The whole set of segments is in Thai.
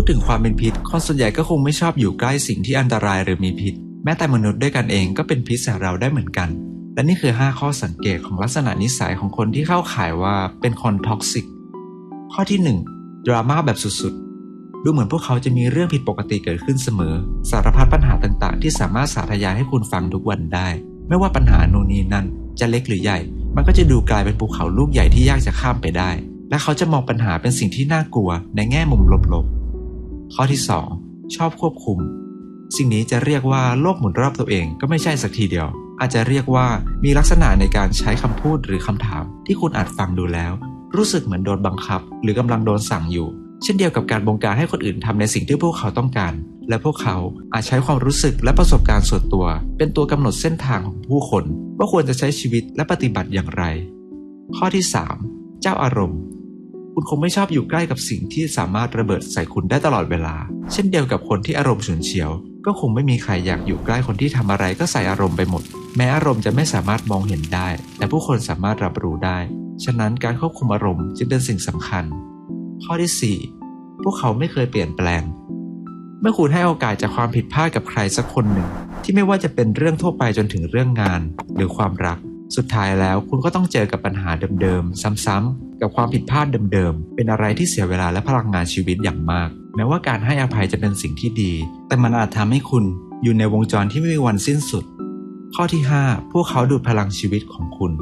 พูดถึงความเป็นพิษ คนส่วนใหญ่ก็คงไม่ชอบอยู่ใกล้สิ่งที่อันตรายหรือมีพิษ แม้แต่มนุษย์ด้วยกันเองก็เป็นพิษใส่เราได้เหมือนกัน และนี่คือ 5 ข้อสังเกตของลักษณะนิสัยของคนที่เข้าข่ายว่าเป็นคนท็อกซิก ข้อที่1ดราม่าแบบสุดๆ ดูเหมือนพวกเขาจะมีเรื่องผิดปกติเกิดขึ้นเสมอ สารพัดปัญหาต่างๆ ที่สามารถสาธยายให้คุณฟังทุกวันได้ ไม่ว่าปัญหาโน่นนี่นั่น จะเล็กหรือใหญ่ มันก็จะดูกลายเป็นภูเขาลูกใหญ่ที่ยากจะข้ามไปได้และเขาจะมองปัญหาเป็นสิ่งที่น่ากลัวในแง่มุมลบๆ ข้อที่ 2 ชอบควบคุม สิ่งนี้จะเรียกว่าโลกหมุนรอบตัวเองก็ไม่ใช่สักทีเดียว อาจจะเรียกว่ามีลักษณะในการใช้คำพูดหรือคำถาม ที่คุณอาจฟังดูแล้ว รู้สึกเหมือนโดนบังคับ หรือกำลังโดนสั่งอยู่ เช่นเดียวกับการบงการให้คนอื่นทำในสิ่งที่พวกเขาต้องการ และพวกเขาอาจใช้ความรู้สึกและประสบการณ์ส่วนตัว เป็นตัวกำหนดเส้นทางของผู้คน ว่าควรจะใช้ชีวิตและปฏิบัติอย่างไร ข้อที่ 3 เจ้าอารมณ์ คุณคงไม่ชอบอยู่ใกล้กับสิ่งที่สามารถระเบิดใส่คุณได้ตลอดเวลา เช่นเดียวกับคนที่อารมณ์ฉุนเฉียว ก็คงไม่มีใครอยากอยู่ใกล้คนที่ทำอะไรก็ใส่อารมณ์ไปหมด แม้อารมณ์จะไม่สามารถมองเห็นได้ แต่ผู้คนสามารถรับรู้ได้ ฉะนั้นการควบคุมอารมณ์จึงเป็นสิ่งสำคัญ ข้อที่ 4 พวกเขาไม่เคยเปลี่ยนแปลง เมื่อคุณให้โอกาสจากความผิดพลาดกับใครสักคนหนึ่ง ที่ไม่ว่าจะเป็นเรื่องทั่วไปจนถึงเรื่องงาน หรือความรัก สุดท้ายแล้วคุณก็ต้องเจอกับปัญหาเดิมๆ ซ้ำๆ กับความผิดพลาดเดิมๆ เป็นอะไรที่เสียเวลาและพลังงานชีวิตอย่างมาก แม้ว่าการให้อภัยจะเป็นสิ่งที่ดี แต่มันอาจทำให้คุณอยู่ในวงจรที่ไม่มีวันสิ้นสุด ข้อที่ 5 พวกเขาดูดพลังชีวิตของคุณ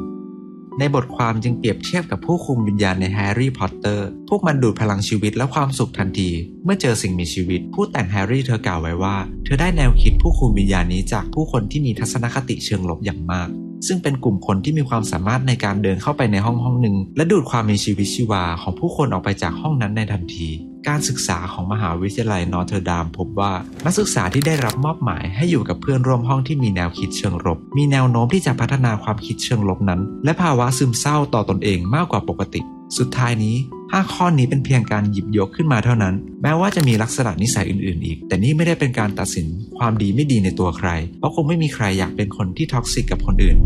ในบทความจึงเปรียบเทียบกับผู้คุมวิญญาณในแฮร์รี่พอตเตอร์ พวกมันดูดพลังชีวิตและความสุขทันที เมื่อเจอสิ่งมีชีวิต ผู้แต่งแฮร์รี่เธอกล่าวไว้ว่า เธอได้แนวคิดผู้คุมวิญญาณนี้จากผู้คนที่มีทัศนคติเชิงลบอย่างมาก ซึ่งเป็นกลุ่มคนที่มีความสามารถในการเดินเข้าไปในห้องห้องหนึ่งและดูดความมีชีวิตชีวาของผู้คนออกไปจากห้องนั้นในทันที การศึกษาของมหาวิทยาลัยนอร์เทอร์ดามพบว่า นักศึกษาที่ได้รับมอบหมายให้อยู่กับเพื่อนร่วมห้องที่มีแนวคิดเชิงลบมีแนวโน้มที่จะพัฒนาความคิดเชิงลบนั้น และภาวะซึมเศร้าต่อตนเองมากกว่าปกติ สุดท้ายนี้ 5 ข้อนี้เป็นเพียงการหยิบยกขึ้นมาเท่านั้น แม้ว่าจะมีลักษณะนิสัยอื่น ๆ อีก แต่นี่ไม่ได้เป็นการตัดสินความดีไม่ดีในตัวใคร เพราะคงไม่มีใครอยากเป็นคนที่ท็อกซิกกับคนอื่น